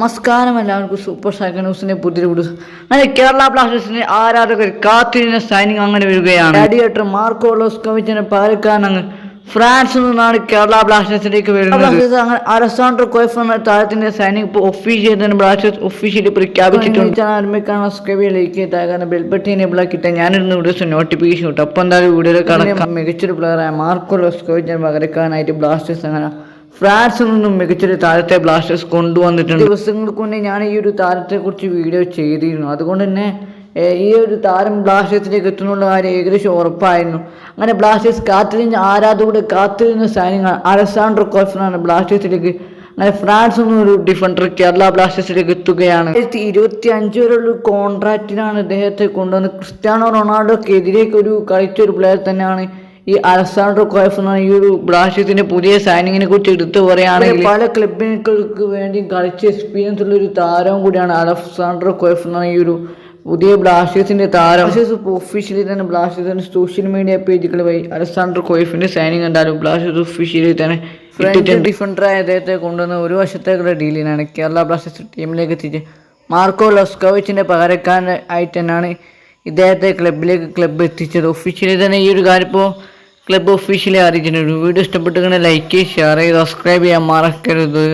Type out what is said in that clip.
നമസ്കാരം എല്ലാവർക്കും super cycle ന്യൂസിന്റെ പുതിയ അങ്ങനെ കേരള ബ്ലാസ്റ്റേഴ്സിന്റെ ആരാധകർ കാത്തിരുന്ന സൈനിങ് അങ്ങനെ വരികയാണ്. ഗ്ലാഡിയേറ്റർ മാർക്കോ ലോസ്കോവിച്ചിന്റെ പാലക്കാട് അങ്ങ് ഫ്രാൻസിൽ നിന്നാണ് കേരള ബ്ലാസ്റ്റേഴ്സിലേക്ക് വരുന്നത്. അങ്ങനെ അലസാണ്ടർ കോയഫ് എന്ന താരത്തിന്റെ സൈനിങ് ഇപ്പോൾ ഒഫീഷ്യൽ തന്നെ ബ്ലാസ്റ്റേഴ്സ് ഒഫീഷ്യലി പ്രഖ്യാപിച്ചിട്ടുണ്ട്. ആരംഭിക്കാൻ സ്കവിയിലേക്ക് കാരണം ബെൽബട്ടി എബിളാക്കിയിട്ട് ഞാനിരുന്ന് വീഡിയോസ് നോട്ടിഫിക്കേഷൻ കിട്ടും അപ്പം എന്തായാലും വീഡിയോയിൽ കാണാം മികച്ചൊരു പ്ലെയറായ മാർക്കോ ലോസ്കോവിച്ചിന് പകരക്കാനായിട്ട് ബ്ലാസ്റ്റേഴ്സ് അങ്ങനെ ഫ്രാൻസിൽ നിന്നും മികച്ചൊരു താരത്തെ ബ്ലാസ്റ്റേഴ്സ് കൊണ്ടുവന്നിട്ടുണ്ട്. ദിവസങ്ങൾക്ക് മുന്നേ ഞാൻ ഈ ഒരു താരത്തെ കുറിച്ച് വീഡിയോ ചെയ്തിരുന്നു. അതുകൊണ്ട് തന്നെ ഈ ഒരു താരം ബ്ലാസ്റ്റേഴ്സിലേക്ക് എത്തുന്നുള്ള കാര്യം ഏകദേശം ഉറപ്പായിരുന്നു. അങ്ങനെ ബ്ലാസ്റ്റേഴ്സ് കാത്തിരിഞ്ഞ് ആരാധകരുടെ കാത്തിരുന്ന സൈനിങ് അലസാൻഡ്രോ കോഫിനാണ് ബ്ലാസ്റ്റേഴ്സിലേക്ക് അങ്ങനെ ഫ്രാൻസ് ഒരു ഡിഫൻഡർ കേരള ബ്ലാസ്റ്റേഴ്സിലേക്ക് എത്തുകയാണ്. രണ്ടായിരത്തി ഇരുപത്തി അഞ്ച് വരെയുള്ള കോൺട്രാക്റ്റിനാണ് ഇദ്ദേഹത്തെ കൊണ്ടുവന്ന് ക്രിസ്ത്യാനോ റൊണാൾഡോക്കെതിരേക്ക് ഒരു കളിച്ച ഒരു പ്ലെയർ തന്നെയാണ് ഈ അലസാണ്ടർ കോയഫ് എന്ന ഈ ഒരു ബ്ലാസ്റ്റേഴ്സിന്റെ പുതിയ സൈനിങ്ങിനെ കുറിച്ച് എടുത്തു പറയുകയാണെങ്കിൽ പല ക്ലബിനുകൾക്ക് വേണ്ടി കളിച്ച എക്സ്പീരിയൻസ് ഉള്ള ഒരു താരവും കൂടിയാണ് അലസാണ്ടർ കോയഫ് എന്ന ഈ ഒരു പുതിയ ബ്ലാസ്റ്റേഴ്സിന്റെ താരം. ബ്ലാസ്റ്റേഴ്സ് ഒഫീഷ്യലി തന്നെ ബ്ലാസ്റ്റേഴ്സിന്റെ സോഷ്യൽ മീഡിയ പേജുകൾ വഴി അലസാണ്ടർ കോയഫിന്റെ സൈനിങ് എന്തായാലും ബ്ലാസ്റ്റേഴ്സ് ഒഫീഷ്യലി തന്നെ ഡിഫൻഡറായ അദ്ദേഹത്തെ കൊണ്ടുവന്ന ഒരു വർഷത്തേക്കുള്ള ഡീലിനാണ് കേരള ബ്ലാസ്റ്റേഴ്സ് ടീമിലേക്ക് എത്തിച്ച് മാർക്കോ ലസ്കോവിച്ചിന്റെ പകരക്കാരൻ ആയിട്ട് തന്നെയാണ് ഇദ്ദേഹത്തെ ക്ലബിലേക്ക് ക്ലബ്ബ് എത്തിച്ചത് ഒഫീഷ്യലി തന്നെ ഈ ഒരു കാര്യം ഇപ്പോൾ ക്ലബ്ബ് ഒഫീഷ്യലി അറിയിച്ചിട്ടുണ്ട് വീഡിയോ ഇഷ്ടപ്പെട്ടുകഴിഞ്ഞാൽ ലൈക്ക് ഷെയർ ചെയ്ത് സബ്സ്ക്രൈബ് ചെയ്യാൻ മറക്കരുത്.